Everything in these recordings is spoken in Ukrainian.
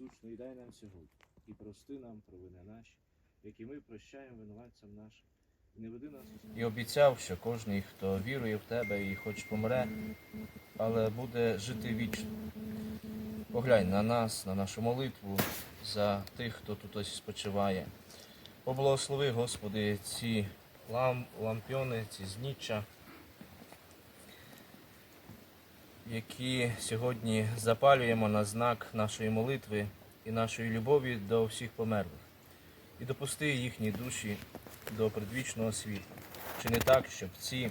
Насущний дай нам сьогодні, і прости нам провини наші, які ми прощаємо винуватцям нашим. І не веди нас І обіцяв, що кожен, хто вірує в тебе і хоч помре, але буде жити вічно. Поглянь на нас, на нашу молитву за тих, хто тут ось спочиває. Поблагослови, Господи, ці лам, лампіони, ці зніччя, які сьогодні запалюємо на знак нашої молитви і нашої любові до всіх померлих. І допусти їхні душі до предвічного світла. Чи не так, щоб ці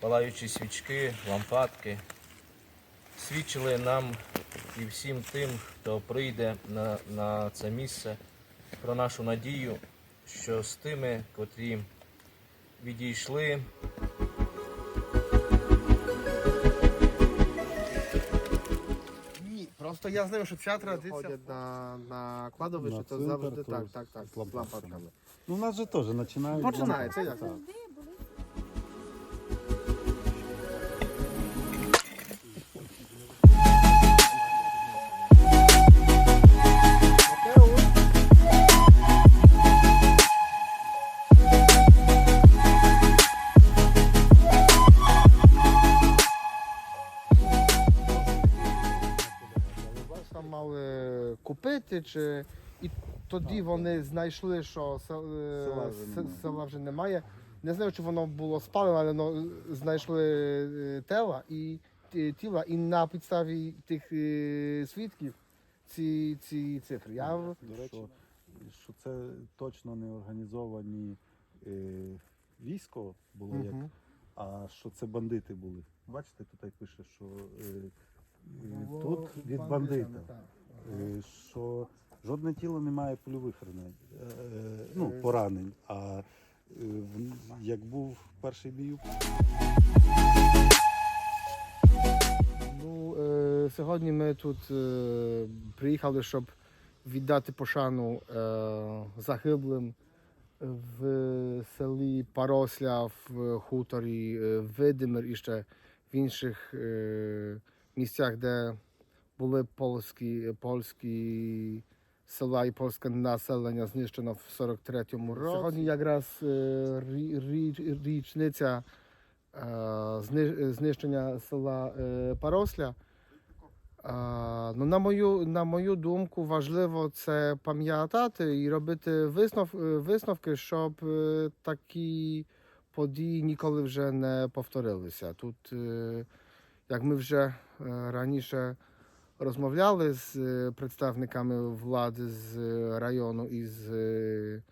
палаючі свічки, лампадки свідчили нам і всім тим, хто прийде на, на це місце, про нашу надію, що з тими, котрі відійшли, Ні, просто я знаю, що ця традиція ходять на, на кладовище, На то цвинтар, завжди то так, з- так, так, з з лампадками. лампадками. Ну, у нас же теж починають. Починається, як? Так. Там купити, чи і тоді вони знайшли, що е, Села вже с- немає. села вже немає. Не знаю, чи воно було спалене, але ну, знайшли е, тела і ті- тіла, і на підставі тих е, свідків ці, ці цифри. Я в- До речі, що це точно не організовані е, військо було, як, Мгм. а що це бандити були. Бачите, тут пише, що е, е, тут від бандита. так. Е, що жодне тіло не має польових ранень, е, ну, поранень. А е, як був перший бій, Ну, сьогодні ми тут приїхали, щоб віддати пошану загиблим в селі Паросля, в хуторі Видимир і ще в інших місцях, де були польські, польські села і польське населення знищено в 43-му році. Сьогодні якраз е, рі- рі- річниця е, знищення села е, Паросля. Ну, на, мою, на мою думку, важливо це пам'ятати і робити виснов, висновки, щоб такі події ніколи вже не повторилися. Тут, як ми вже раніше розмовляли з е, представниками влади з е, району і з е,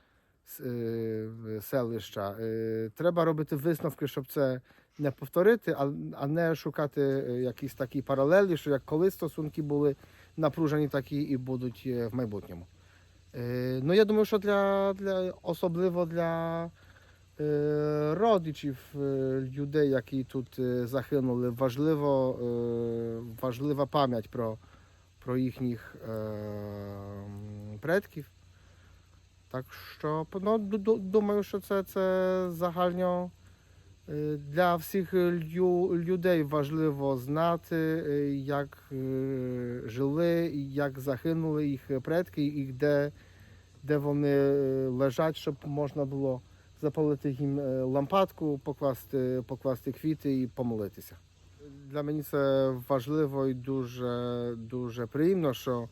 селища. Треба робити висновки, щоб це не повторити, а, не шукати якісь такі паралелі, що як колись стосунки були напружені, такі і будуть в майбутньому. Ну, я думаю, що для, для особливо для родичів е, людей, які тут е, загинули, важливо, е, важлива пам'ять про, про їхніх е, предків. Так що ну, ду- ду- думаю, що це, це загально е, для всіх лю- людей важливо знати, е, як е, жили, як загинули їх предки, і де, де вони е, лежать, щоб можна було запалити їм е, лампадку, покласти, покласти квіти і помолитися. Для мене це важливо і дуже, дуже приємно, що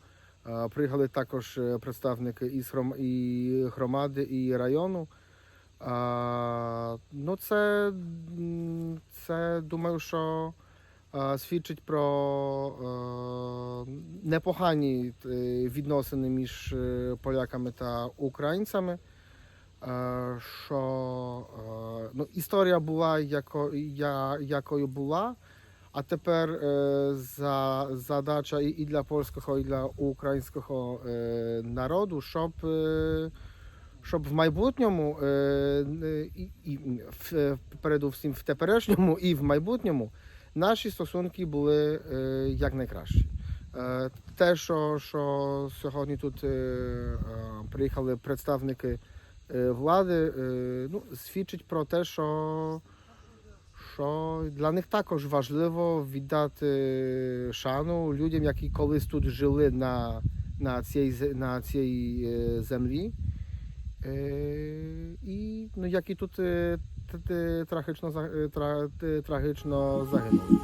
е, приїхали також е, представники із і громади, і району. А, ну, це, це думаю, що свідчить про непогані відносини між поляками та українцями. Що е, ну, історія була, яко, я, якою була, а тепер е, за, задача і, для польського, і для українського е, народу, щоб, щоб в майбутньому, і, і в, передусім в теперішньому і в майбутньому наші стосунки були якнайкращі. Е, те, що, що сьогодні тут приїхали представники е, влади, е, ну, свідчить про те, що, що для них також важливо віддати шану людям, які колись тут жили на, на цій, зе- на цій е, землі. Е, і ну, які тут е, т- т- трагічно, за- е, тра- т- трагічно загинули.